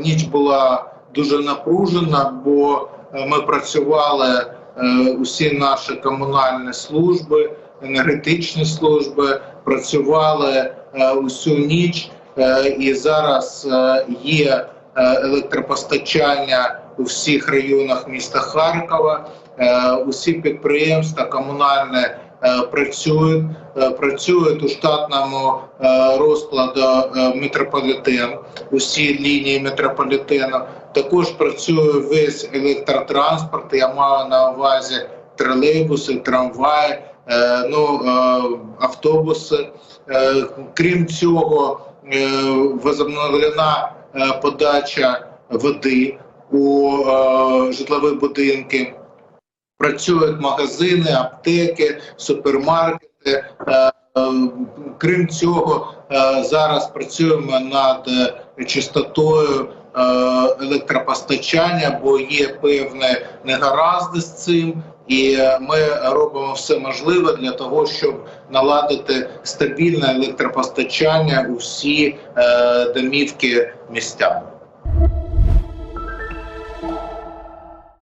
Ніч була дуже напружена, бо е, ми працювали е, усі наші комунальні служби, енергетичні служби, працювали е, усю ніч, і зараз є електропостачання у всіх районах міста Харкова. Усі підприємства комунальні працюють, е, працюють у штатному е, розкладу е, метрополітен, усі лінії метрополітену. Також працює весь електротранспорт. Я маю на увазі тролейбуси, трамваї, е, ну, е, автобуси. Е, Крім цього, е, возобновлена е, подача води у е, житлові будинки. Працюють магазини, аптеки, супермаркети. Е, е, Крім цього, е, зараз працюємо над е, чистотою електропостачання, бо є певні негаразди з цим, і ми робимо все можливе для того, щоб наладити стабільне електропостачання у всі е, домівки містян.